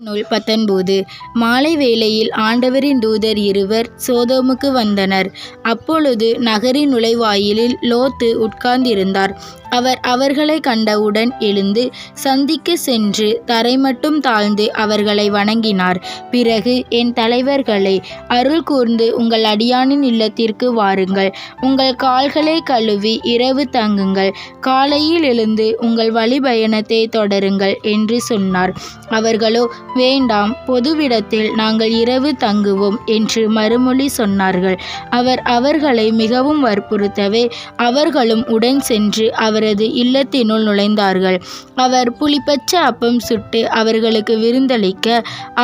நூல் பத்தொன்பது. மாலை வேளையில் ஆண்டவரின் தூதர் இருவர் சோதோமுக்கு வந்தனர். அப்பொழுது நகரின் நுழைவாயிலில் லோத்து உட்கார்ந்திருந்தார். அவர் அவர்களை கண்டவுடன் எழுந்து சந்திக்க சென்று தரை மட்டும் தாழ்ந்து அவர்களை வணங்கினார். பிறகு என் தலைவர்களே அருள் கூர்ந்து உங்கள் அடியானின் இல்லத்திற்கு வாருங்கள். உங்கள் கால்களை கழுவி இரவு தங்குங்கள். காலையில் எழுந்து உங்கள் வழிபயணத்தை தொடருங்கள் என்று சொன்னார். அவர்களோ வேண்டாம் பொதுவிடத்தில் நாங்கள் இரவு தங்குவோம் என்று மறுமொழி சொன்னார்கள். அவர் அவர்களை மிகவும் வற்புறுத்தவே அவர்களும் உடன் சென்று அவரது இல்லத்தினுள் நுழைந்தார்கள். அவர் புளிப்பச்ச அப்பம் சுட்டு அவர்களுக்கு விருந்தளிக்க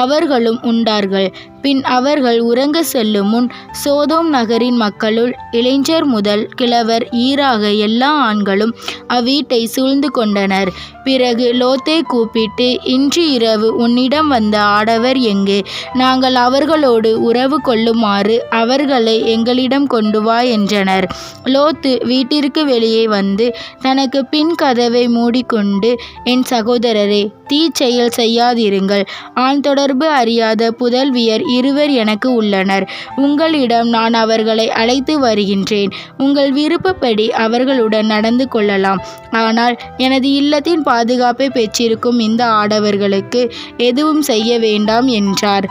அவர்களும் உண்டார்கள். பின் அவர்கள் உறங்க செல்லும் முன் சோதோம் நகரின் மக்களுள் இளைஞர் முதல் கிழவர் ஈராக எல்லா ஆண்களும் அவ்வீட்டை சூழ்ந்து கொண்டனர். பிறகு லோத்தை கூப்பிட்டு இன்று இரவு உன்னிடம் வந்த ஆடவர் எங்கே? நாங்கள் அவர்களோடு உறவு கொள்ளுமாறு அவர்களை எங்களிடம் கொண்டு வா என்றனர். லோத்து வீட்டிற்கு வெளியே வந்து தனக்கு பின் கதவை மூடிக்கொண்டு என் சகோதரரே தீ செயல் செய்யாதிருங்கள். ஆண் தொடர்பு அறியாத புதல்வியர் இருவர் எனக்கு உள்ளனர். உங்களிடம் நான் அவர்களை அழைத்து வருகின்றேன். உங்கள் விருப்பப்படி அவர்களுடன் நடந்து கொள்ளலாம். ஆனால் எனது இல்லத்தின் பாதுகாப்பை பெற்றிருக்கும் இந்த ஆடவர்களுக்கு எதுவும் செய்ய வேண்டாம் என்றார்.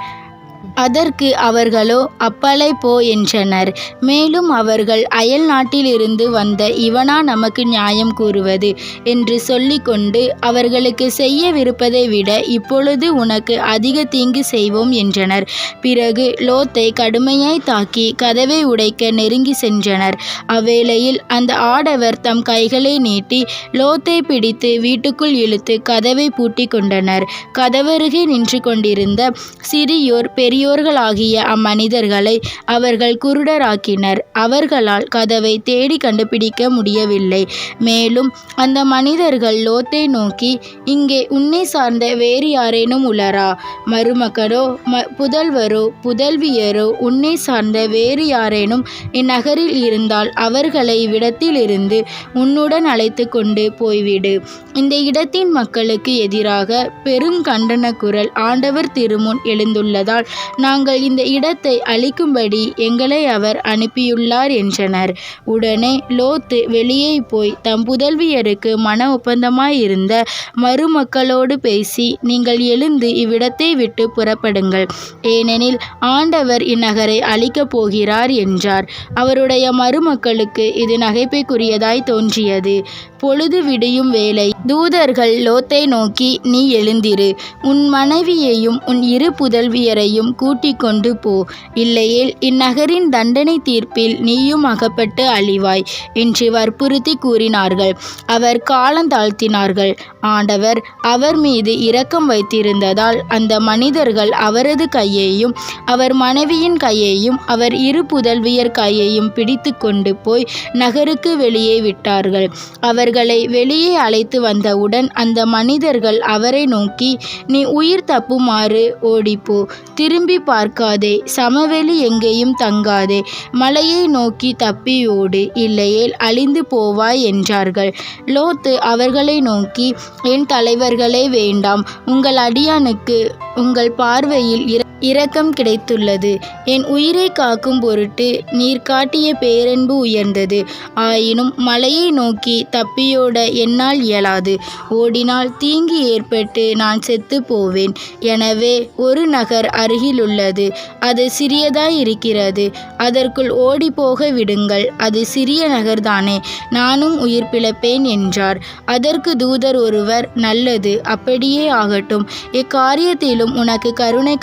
அதற்கு அவர்களோ அப்பலை போ என்றனர். மேலும் அவர்கள் அயல் நாட்டிலிருந்து வந்த இவனா நமக்கு நியாயம் கூறுவது என்று சொல்லிக்கொண்டு அவர்களுக்கு செய்யவிருப்பதை விட இப்பொழுது உனக்கு அதிக தீங்கு செய்வோம் என்றனர். பிறகு லோத்தை கடுமையாய் தாக்கி கதவை உடைக்க நெருங்கி சென்றனர். அவ்வேளையில் அந்த ஆடவர் தம் கைகளை நீட்டி லோத்தை பிடித்து வீட்டுக்குள் இழுத்து கதவை பூட்டி கொண்டனர். கதவருகே நின்று கொண்டிருந்த சிறியோர் பெரிய பெரியோர்களாகிய அம்மனிதர்களை அவர்கள் குருடராக்கினர். அவர்களால் கதவை தேடி கண்டுபிடிக்க முடியவில்லை. மேலும் அந்த மனிதர்கள் லோத்தை நோக்கி இங்கே உன்னை சார்ந்த வேறு யாரேனும் உளரா? மருமகனோ ம புதல்வரோ புதல்வியரோ உன்னை சார்ந்த வேறு யாரேனும் இந்நகரில் இருந்தால் அவர்களை இவ்விடத்திலிருந்து உன்னுடன் அழைத்து கொண்டு போய்விடு. இந்த இடத்தின் மக்களுக்கு எதிராக பெரும் கண்டன குரல் ஆண்டவர் திருமுன் எழுந்துள்ளதால் நாங்கள் இந்த இடத்தை அழிக்கும்படி எங்களை அவர் அனுப்பியுள்ளார் என்றனர். உடனே லோத்து வெளியே போய் தம் புதல்வியருக்கு மன ஒப்பந்தமாயிருந்த மருமக்களோடு பேசி நீங்கள் எழுந்து இவ்விடத்தை விட்டு புறப்படுங்கள். ஏனெனில் ஆண்டவர் இந்நகரை அழிக்கப் போகிறார் என்றார். அவருடைய மருமக்களுக்கு இது நகைப்பைக்குரியதாய் தோன்றியது. பொழுது விடியும் வேலை தூதர்கள் லோத்தை நோக்கி நீ எழுந்திரு. உன் மனைவியையும் உன் இரு புதல்வியரையும் கூட்டிக் கொண்டு போ. இல்லையேல் இந்நகரின் தண்டனை தீர்ப்பில் நீயும் அகப்பட்டு அழிவாய் என்று வற்புறுத்தி கூறினார்கள். அவர் காலந்தாழ்த்தினார்கள் ஆண்டவர் அவர் மீது இரக்கம் வைத்திருந்ததால் அந்த மனிதர்கள் அவரது கையையும் அவர் மனைவியின் கையையும் அவர் இரு புதல்வியர் கையையும் பிடித்து கொண்டு போய் நகருக்கு வெளியே விட்டார்கள். அவர்களை வெளியே அழைத்து வந்தவுடன் அந்த மனிதர்கள் அவரை நோக்கி நீ உயிர் தப்புமாறு ஓடிப்போ. திரும்பி பார்க்காதே. சமவெளி எங்கேயும் தங்காதே. மலையை நோக்கி தப்பி ஓடு. இல்லையேல் அழிந்து போவாய் என்றார்கள். லோத்து அவர்களை நோக்கி என் தலைவர்களே வேண்டாம். உங்கள் அடியானுக்கு உங்கள் பார்வையில் இர இரக்கம் கிடைத்துள்ளது. என் உயிரை காக்கும் பொருட்டு நீர் காட்டிய பேரன்பு உயர்ந்தது. ஆயினும் மலையை நோக்கி தப்பியோட என்னால் இயலாது. ஓடினால் தீங்கு ஏற்பட்டு நான் செத்து போவேன். எனவே ஒரு நகர் அருகிலுள்ளது. அது சிறியதாய் இருக்கிறது அதற்குள் ஓடி போக விடுங்கள். அது சிறிய நகர்தானே. நானும் உயிர் பிழைப்பேன் என்றார். அதற்கு தூதர் ஒருவர் நல்லது அப்படியே ஆகட்டும். இக்காரியத்திலும் உனக்கு கருணை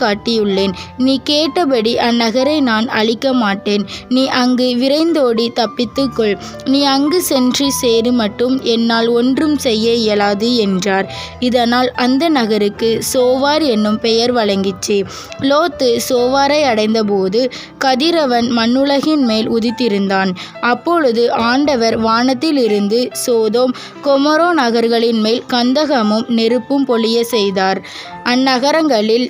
காட்டியுள்ளேன் நீ கேட்டபடி அந்நகரை நான் அழிக்க மாட்டேன் நீ அங்கு விரைந்தோடி தப்பித்துக்கொள். நீ அங்கு சென்று சேரு மட்டும் என்னால் ஒன்றும் செய்ய இயலாது என்றார். இதனால் அந்த நகருக்கு சோவார் என்னும் பெயர் வழங்கிச்சு. லோத்து சோவாரை அடைந்தபோது கதிரவன் மண்ணுலகின் மேல் உதித்திருந்தான். அப்பொழுது ஆண்டவர் வானத்திலிருந்து சோதோம் கொமரோ நகர்களின் மேல் கந்தகமும் நெருப்பும் பொழிய செய்தார். அந்நகரங்களில்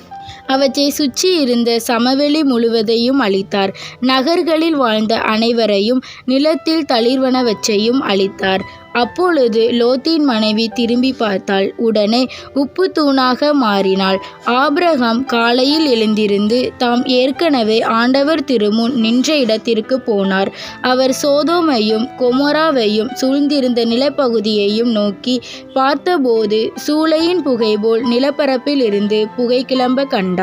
அவற்றை சுற்றி இருந்த சமவெளி முழுவதையும் அழித்தார். நகர்களில் வாழ்ந்த அனைவரையும் நிலத்தில் தளிர்வனவற்றையும் அழித்தார். அப்பொழுது லோத்தின் மனைவி திரும்பி பார்த்தாள். உடனே உப்பு தூணாக மாறினாள். ஆப்ரஹாம் காலையில் எழுந்திருந்து தாம் ஏற்கனவே ஆண்டவர் திருமுன் நின்ற இடத்திற்கு போனார். அவர் சோதோமையும் கொமோராவையும் சூழ்ந்திருந்த நிலப்பகுதியையும் நோக்கி பார்த்தபோது சூளையின் புகை போல் நிலப்பரப்பில் இருந்து புகை கிளம்ப கண்டார்.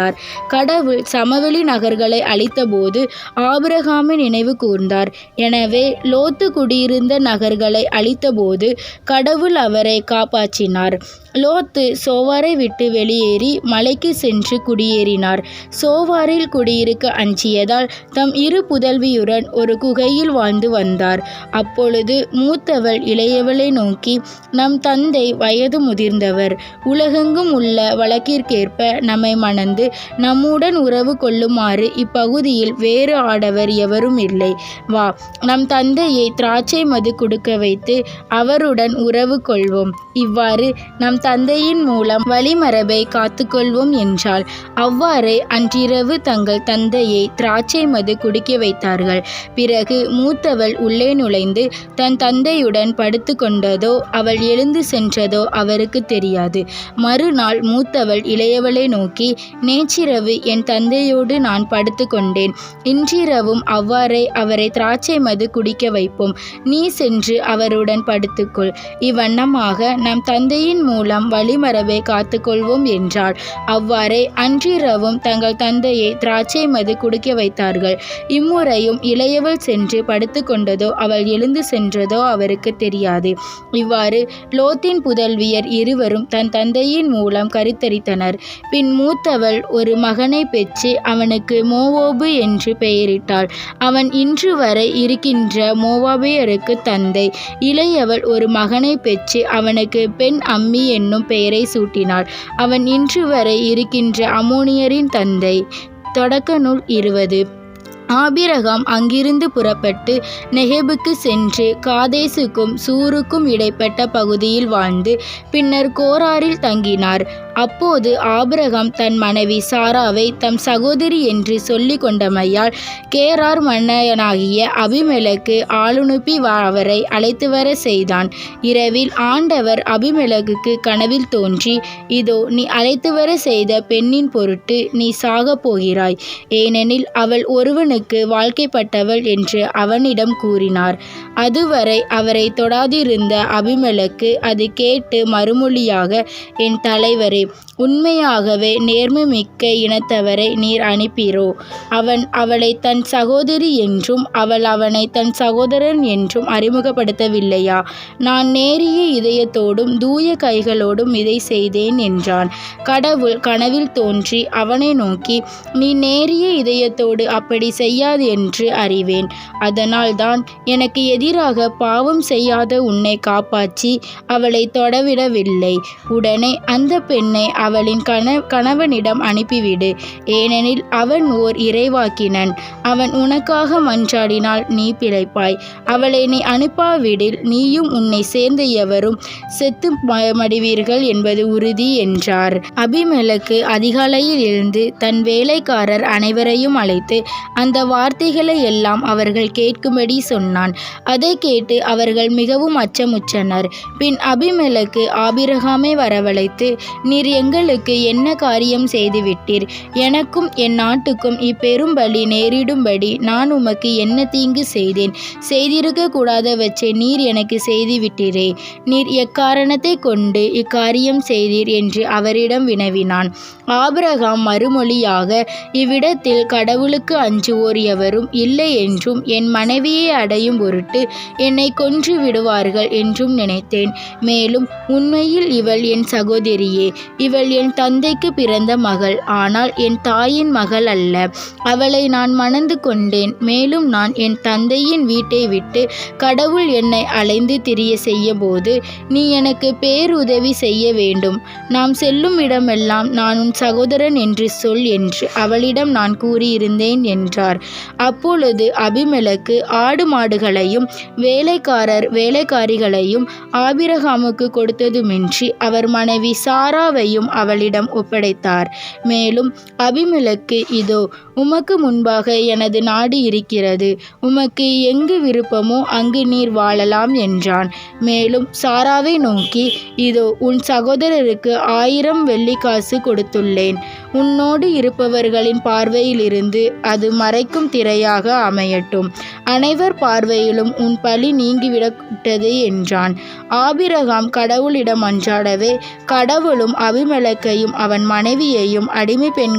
கடவுள் சமவெளி நகர்களை அழித்தபோது ஆபிரகாமை நினைவு கூர்ந்தார். எனவே லோத்து குடியிருந்த நகர்களை அழித்தபோது கடவுள் அவரை காப்பாற்றினார். லோத்து சோவாரை விட்டு வெளியேறி மலைக்கு சென்று குடியேறினார். சோவாரில் குடியிருக்க அஞ்சியதால் தம் இரு புதல்வியுடன் ஒரு குகையில் வாழ்ந்து வந்தார். அப்பொழுது மூத்தவள் இளையவளை நோக்கி நம் தந்தை வயது முதிர்ந்தவர். உலகெங்கும் உள்ள வழக்கிற்கேற்ப நம்மை மணந்து நம்முடன் உறவு கொள்ளுமாறு இப்பகுதியில் வேறு ஆடவர் எவரும் இல்லை. வா நம் தந்தையை திராட்சை மது கொடுக்க வைத்து அவருடன் உறவு கொள்வோம். இவ்வாறு நம் தந்தையின் மூலம் வழிமரபை காத்துக்கொள்வோம் என்றாள். அவ்வாறே அன்றிரவு தங்கள் தந்தையை திராட்சை மது குடிக்க வைத்தார்கள். பிறகு மூத்தவள் உள்ளே நுழைந்து தன் தந்தையுடன் படுத்து கொண்டதோ அவள் எழுந்து சென்றதோ அவருக்கு தெரியாது. மறுநாள் மூத்தவள் இளையவளை நோக்கி நேற்றிரவு என் தந்தையோடு நான் படுத்து கொண்டேன். இன்றிரவும் அவ்வாறே அவரை திராட்சை மது குடிக்க வைப்போம். நீ சென்று அவருடன் படுத்துக்கொள். இவ்வண்ணமாக நம் தந்தையின் மூலம் வழிமரபை காத்துக்கொள்வோம் என்றாள். அவ்வாறே அன்றிரவும் தங்கள் தந்தையை திராட்சை மது குடிக்க வைத்தார்கள். இம்முறையும் இளையவள் சென்று படுத்து கொண்டதோ அவள் எழுந்து சென்றதோ அவருக்கு தெரியாது. இவ்வாறு லோத்தின் புதல்வியர் இருவரும் தன் தந்தையின் மூலம் கருத்தரித்தனர். பின் மூத்தவள் ஒரு மகனை பெற்று அவனுக்கு மோவோபு என்று பெயரிட்டாள். அவன் இன்று வரை இருக்கின்ற மோவாபியருக்கு தந்தை. இளையவள் ஒரு மகனை பெற்று அவனுக்கு பெண் அம்மி என்னும் பெயரை சூட்டினாள். அவன் இன்று வரை இருக்கின்ற அமோனியரின் தந்தை. தொடக்க நூல் இருபது. ஆபிரகாம் அங்கிருந்து புறப்பட்டு நெஹேபுக்கு சென்று காதேசுக்கும் சூருக்கும் இடைப்பட்ட பகுதியில் வாழ்ந்து பின்னர் கோராரில் தங்கினார். அப்போது ஆபிரகாம் தன் மனைவி சாராவை தம் சகோதரி என்று சொல்லி கொண்டமையால் கேரார் மன்னனாகிய அபிமெலக்கு ஆளுனுப்பி அவரை அழைத்து வர செய்தான். இரவில் ஆண்டவர் அபிமெலகுக்கு கனவில் தோன்றி இதோ நீ அழைத்து வர செய்த பெண்ணின் பொருட்டு நீ சாகப் போகிறாய். ஏனெனில் அவள் ஒருவனுக்கு வாழ்க்கைப்பட்டவள் என்று அவனிடம் கூறினார். அதுவரை அவரை தொடாதிருந்த அபிமலக்கு அது கேட்டு மறுமொழியாக என் தலைவரே உண்மையாகவே நேர்மை மிக்க இனத்தவரை நீர் அனுப்பீரோ? அவன் அவளை தன் சகோதரி என்றும் அவள் அவனை தன் சகோதரன் என்றும் அறிமுகப்படுத்தவில்லையா? நான் நேரிய இதயத்தோடும் தூய கைகளோடும் இதை செய்தேன் என்றான். கடவுள் கனவில் தோன்றி அவனை நோக்கி நீ நேரிய இதயத்தோடு அப்படி செய்யாது என்று அறிவேன். அதனால்தான் எனக்கு எதிராக பாவம் செய்யாத உன்னை காப்பாற்றி அவளை தொடவிடவில்லை. உடனே அந்த பெண் என்னை அவளின் கண கணவனிடம் அனுப்பிவிடு. ஏனெனில் அவன் ஓர் இறைவாக்கினன். அவன் உனக்காக மன்றாடினால் நீ பிழைப்பாய். அவளை நீ அனுப்பாவிடில் நீயும் உன்னை சேர்ந்த எவரும் செத்து மடிவீர்கள் என்பது உறுதி என்றார். அபிமெலக்கு அதிகாலையில் எழுந்து தன் வேலைக்காரர் அனைவரையும் அழைத்து அந்த வார்த்தைகளை எல்லாம் அவர்கள் கேட்கும்படி சொன்னான். அதை கேட்டு அவர்கள் மிகவும் அச்சமுற்றனர். பின் அபிமெலக்கு ஆபிரகாமை வரவழைத்து நீ நீர் எங்களுக்கு என்ன காரியம் செய்துவிட்டீர்? எனக்கும் என் நாட்டுக்கும் இப்பெரும் பலி நேரிடும்படி நான் உமக்கு என்ன தீங்கு செய்தேன்? செய்திருக்க கூடாதவற்றை நீர் எனக்கு செய்துவிட்டீரே. நீர் எக்காரணத்தை கொண்டு இக்காரியம் செய்தீர் என்று அவரிடம் வினவினான். ஆபிரகாம் மறுமொழியாக இவ்விடத்தில் கடவுளுக்கு அஞ்சுவோர் எவரும் இல்லை என்றும் என் மனைவியை அடையும் பொருட்டு என்னை கொன்று விடுவார்கள் என்றும் நினைத்தேன். மேலும் உண்மையில் இவள் என் சகோதரியே. இவள் என் தந்தைக்கு பிறந்த மகள் ஆனால் என் தாயின் மகள் அல்ல. அவளை நான் மணந்து கொண்டேன். மேலும் நான் என் தந்தையின் வீட்டை விட்டு கடவுள் என்னை அலைந்து திரிய செய்யபோது நீ எனக்கு பேருதவி செய்ய வேண்டும். நாம் செல்லும் இடமெல்லாம் நான் உன் சகோதரன் என்று சொல் என்று அவளிடம் நான் கூறியிருந்தேன் என்றார். அப்பொழுது அபிமலக்கு ஆடு மாடுகளையும் வேலைக்காரர் வேலைக்காரிகளையும் ஆபிரகாமுக்கு கொடுத்ததுமின்றி அவர் மனைவி எல்லாவையும் அவளிடம் ஒப்படைத்தார். மேலும் அபிமெலக்கு இதோ உமக்கு முன்பாக எனது நாடு இருக்கிறது. உமக்கு எங்கு விருப்பமோ அங்கு நீர் வாழலாம் என்றான். மேலும் சாராவை நோக்கி இதோ உன் சகோதரருக்கு ஆயிரம் வெள்ளிக்காசு கொடுத்துள்ளேன். உன்னோடு இருப்பவர்களின் பார்வையிலிருந்து அது மறைக்கும் திரையாக அமையட்டும். அனைவர் பார்வையிலும் உன் பழி நீங்கிவிடப்பட்டது என்றான். ஆபிரகாம் கடவுளிடம் அன்றாடவே கடவுளும் அபிமலக்கையும் அவன் மனைவியையும் அடிமை பெண்கள்